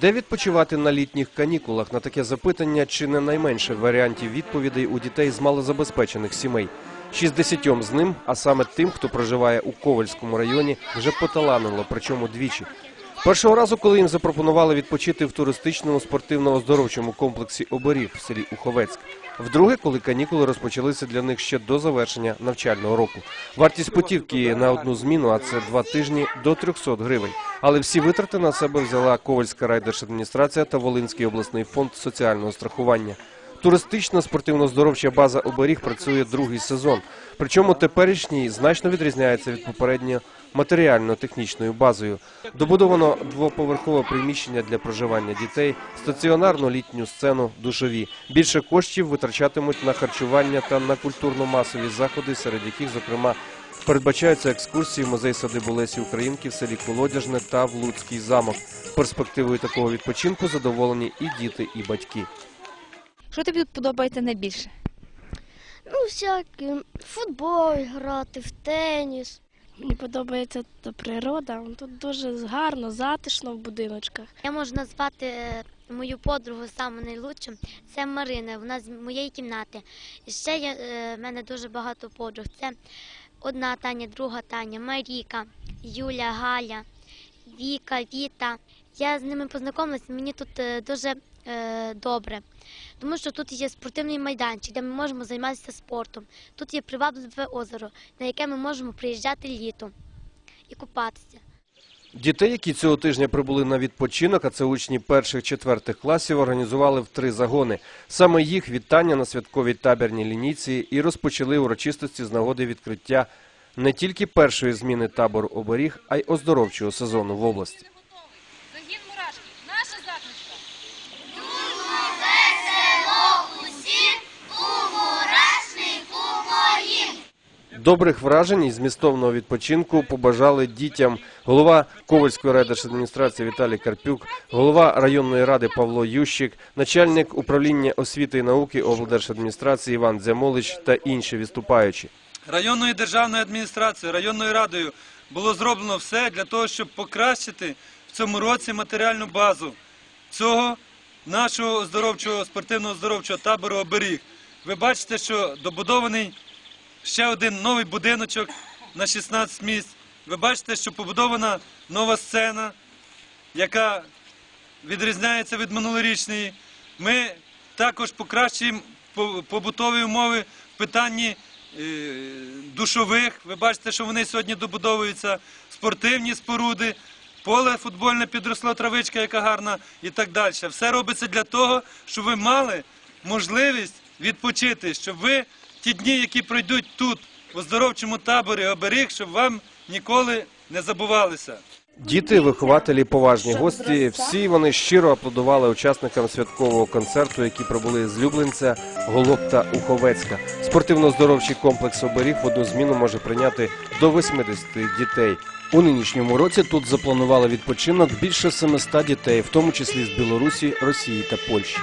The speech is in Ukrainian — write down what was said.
Де відпочивати на літніх канікулах? На таке запитання чи не найменше варіантів відповідей у дітей з малозабезпечених сімей. 60 з ним, а саме тим, хто проживає у Ковальському районі, вже поталанило, причому двічі. Першого разу, коли їм запропонували відпочити в туристичному спортивно-оздоровчому комплексі Оборіг в селі Уховецьк. Вдруге, коли канікули розпочалися для них ще до завершення навчального року. Вартість путівки на одну зміну, а це два тижні, до 300 гривень. Але всі витрати на себе взяла Ковальська райдержадміністрація та Волинський обласний фонд соціального страхування. Туристична спортивно-здоровча база «Оберіг» працює другий сезон. Причому теперішній значно відрізняється від попередньо матеріально-технічною базою. Добудовано двоповерхове приміщення для проживання дітей, стаціонарну літню сцену, душові. Більше коштів витрачатимуть на харчування та на культурно-масові заходи, серед яких, зокрема, Передбачаються екскурсії в музей садибу Лесі Українки в селі Колодяжне та в Луцький замок. Перспективою такого відпочинку задоволені і діти, і батьки. Що тобі тут подобається найбільше? Ну, всякі, футбол грати, в теніс. Мені подобається та природа. Тут дуже гарно, затишно в будиночках. Я можу назвати е, мою подругу саме найлучшим. Це Марина, вона з моєї кімнати. І ще є е, в мене дуже багато подруг. Це одна Таня, друга Таня, Маріка, Юля, Галя, Віка, Віта. Я з ними познайомилася, мені тут е, дуже е, добре. Тому що тут є спортивний майданчик, де ми можемо займатися спортом. Тут є привабливе озеро, на яке ми можемо приїжджати літом і купатися. Дітей, які цього тижня прибули на відпочинок, а це учні перших-четвертих класів, організували в три загони. Саме їх вітання на святковій табірній лінійці і розпочали урочистості з нагоди відкриття не тільки першої зміни табору оберіг, а й оздоровчого сезону в області. Добрих вражень і змістовного відпочинку побажали дітям голова Ковальської райдержадміністрації Віталій Карпюк, голова районної ради Павло Ющик, начальник управління освіти і науки облдержадміністрації Іван Дзямолич та інші виступаючі. районною державною адміністрацією, районною радою було зроблено все для того, щоб покращити в цьому році матеріальну базу цього нашого оздоровчого спортивного оздоровчого табору оберіг. Ви бачите, що добудований ще один новий будиночок на 16 місць. Ви бачите, що побудована нова сцена, яка відрізняється від минулорічної. Ми також покращуємо побутові умови в питанні е, душових. Ви бачите, що вони сьогодні добудовуються, спортивні споруди, поле футбольне підросло, травичка, яка гарна і так далі. Все робиться для того, щоб ви мали можливість відпочити, щоб ви ті дні, які пройдуть тут, в оздоровчому таборі оберіг, щоб вам ніколи не забувалися. Діти, вихователі, поважні гості. Всі вони щиро аплодували учасникам святкового концерту, які прибули з Люблинця, Голоб та Уховецька. Спортивно-здоровчий комплекс оберіг в одну зміну може прийняти до 80 дітей. У нинішньому році тут запланували відпочинок більше 700 дітей, в тому числі з Білорусі, Росії та Польщі.